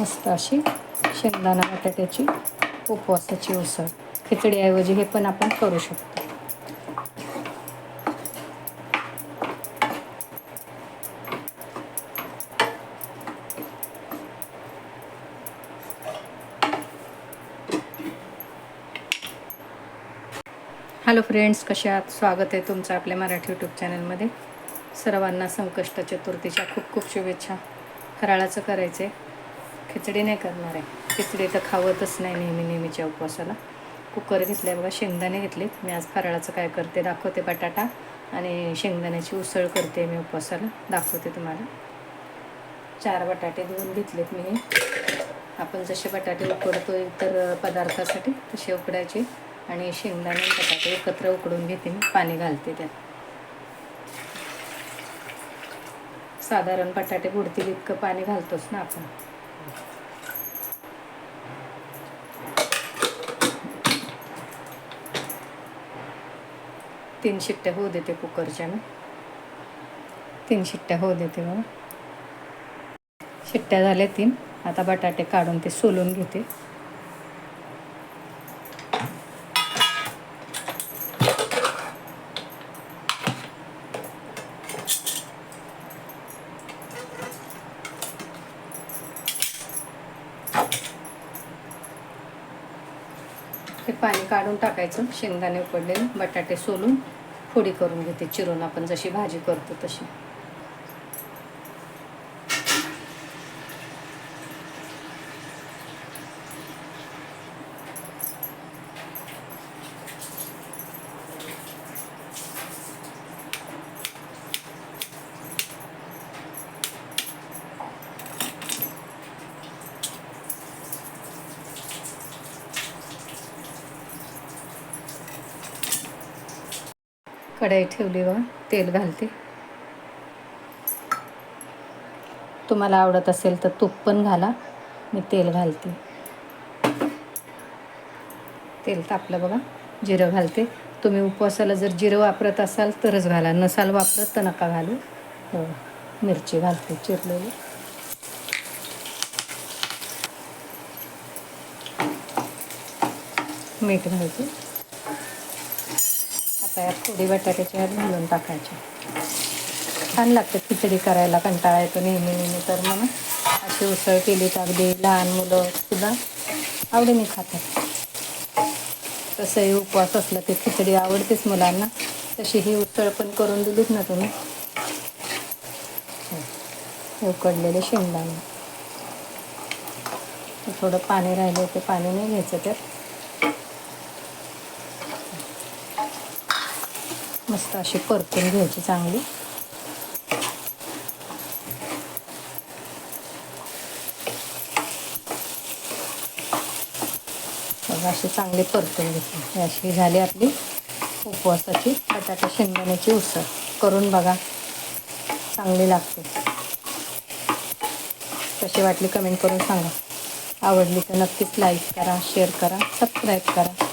मस्त अशी शेंगदाणा बटाट्याची उपवासाची उसळ. खिचडीऐवजी हे पण आपण करू शकतो. हॅलो फ्रेंड्स कसे आहात? स्वागत आहे तुमचं आपल्या मराठी यूट्यूब चॅनलमध्ये. सर्वांना संकष्ट चतुर्थीच्या खूप खूप शुभेच्छा. फराळाचं करायचं आहे खिचडी नाही करणार आहे. खिचडी तर खावतच नाही नेहमी नेहमीच्या उपवासाला. कुकर घेतलं आहे बघा शेंगदाणे घेतलेत. मी आज फराळाचं काय करते दाखवते बटाटा आणि शेंगदाण्याची उसळ करते मी उपवासाला. दाखवते तुम्हाला. चार बटाटे धुवून घेतलेत मी आपण जसे बटाटे उकडतो इतर पदार्थासाठी तसे उकडायचे आणि शेंगदाणे बटाटे एकत्र उकडून घेते मी. पाणी घालते त्यात. साधारण बटाटे बुडतील इतकं पाणी घालतोच ना आपण. तीन शिट्ट्या होऊ देते कुकरच्या मी तीन शिट्ट्या होऊ देते बघा. शिट्ट्या झाल्या तीन. आता बटाटे काढून ते सोलून घेते. हे पाणी काढून टाकायचं. शेंगदाणे उकडलेले बटाटे सोलून फोडी करून घेते. चिरून आपण जशी भाजी करतो तशी. कढाई ठेवली बघा तेल घालते. तुम्हाला आवडत असेल तर तूप पण घाला मी तेल घालते. तेल तापलं बघा जिरं घालते. तुम्ही उपवासाला जर जिरं वापरत असाल तरच घाला नसाल वापरत तर नका घालू. हो मिरची घालते चिरलेली. मीठ घालते. आता थोडी बटाट्याची आत घालून टाकायची. छान लागते खिचडी करायला कंटाळा येतो नेहमी नेहमी. तर मग अशी उसळ केली तर अगदी लहान मुलं सुद्धा आवडीने खातात. तसंही उपवास असला की खिचडी आवडतेच मुलांना. तशी ही उसळ पण करून दिलीत ना तुम्ही. उकडलेले शेंगदाणे. थोडं पाणी राहिलं ते पाणी नाही घ्यायचं तर मस्त अशी परतून घ्यायची चांगली. बघा अशी चांगली परतून घेतली. अशी झाली आपली उपवासाची बटाटा शेंगदाण्याची उसळ. करून बघा चांगली लागते. कशी वाटली कमेंट करून सांगा. आवडली तर नक्कीच लाईक करा शेअर करा सबस्क्राईब करा.